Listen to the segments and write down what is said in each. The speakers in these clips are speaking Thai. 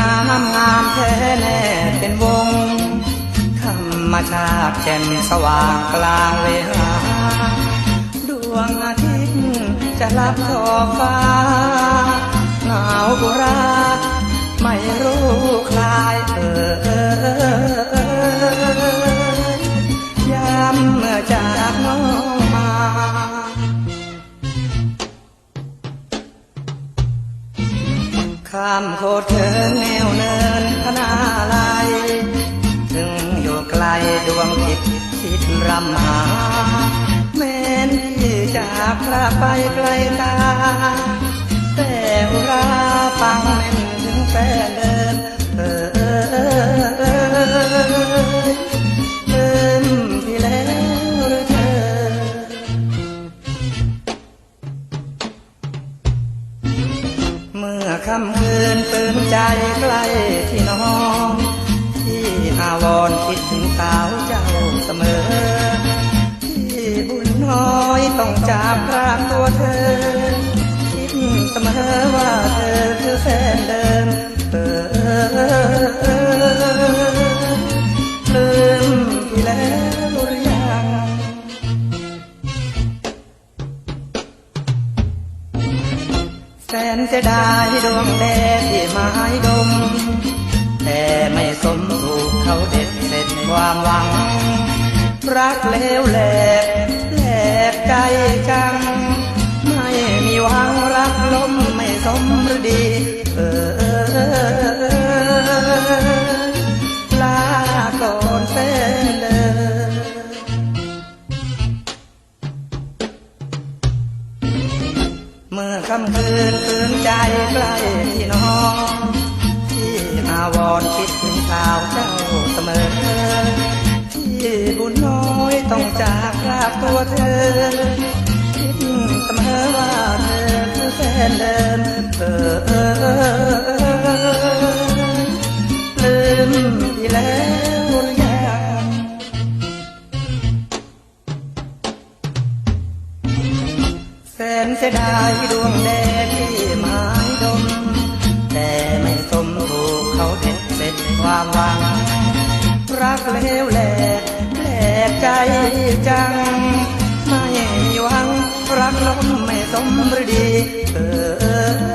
น้ำงามแท้แน่เป็นวง ธรรมชาติแจ่มสว่างกลางเวลา ดวงอาทิตย์จะรับขอบฟ้าามโคตรเถิงแนวเนินพนาลายถึงอยู่ไกลดวงจิตคิดรำหาแม้นที่จากพระไปไกลตาแต่อุราฟังแม่นถึงแฟนเดิน ค่ำคืนตื่นใจใกล้ที่น้อง ที่อาวรคิดถึงสาวเจ้าเสมอ ที่บุญน้อยต้องจากพรากตัวเธอ คิดเสมอว่าเธอคือแฟนเดิม แสนจะได้ดวงแดดที่ไม้ดม แต่ไม่สมถูกเขาเด็ดเสร็จความหวัง รักเลวแหลกแหลกใจจัง ไม่มีหวังรักล้ม เมื่อค่ำคืนคืนใจใกล้ที่นอนที่อาวรคิดถึงสาวเจ้าเสมอ ที่บุญน้อยต้องจากลาตัวเธอ คิดเสมอว่าเธอคือแฟนเดิมเออเออเออเออ แสนเสียดายดวงแดงที่หม้ดม แต่ไม่สมถูกเขาเด็ดเสร็จความหวัง รักเลวแหลกแหลกใจจัง ไม่มีหวัง รักลมไม่สมฤดีเออ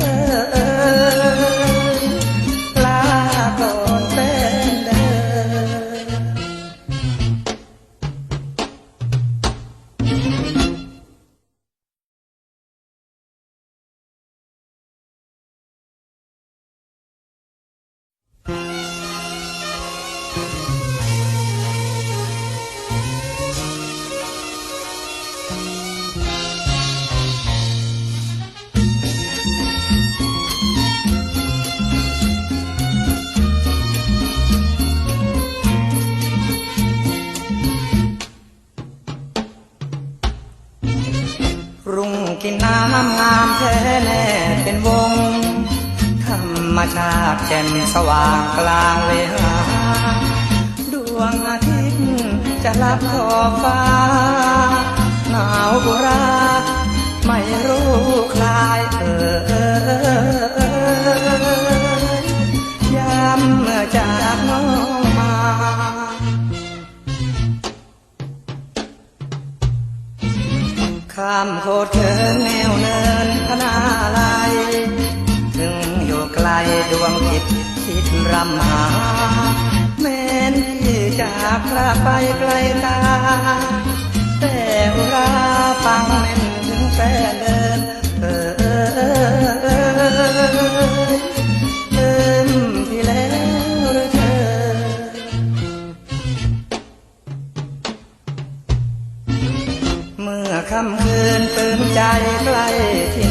กินน้ำงามแท้แน่เป็นวง ธรรมชาติแจ่มสว่างกลางเวลา ดวงอาทิตย์จะรับขอบฟ้า หนาวกุราไม่รู้คลายเออ ข้ามโคตรเถินแนวเนินพนาลายถึงอยู่ไกลดวงจิตคิดรำหา แม้นที่จากลาไปไกลตา ค่ำคืนปืนใจใกล้ที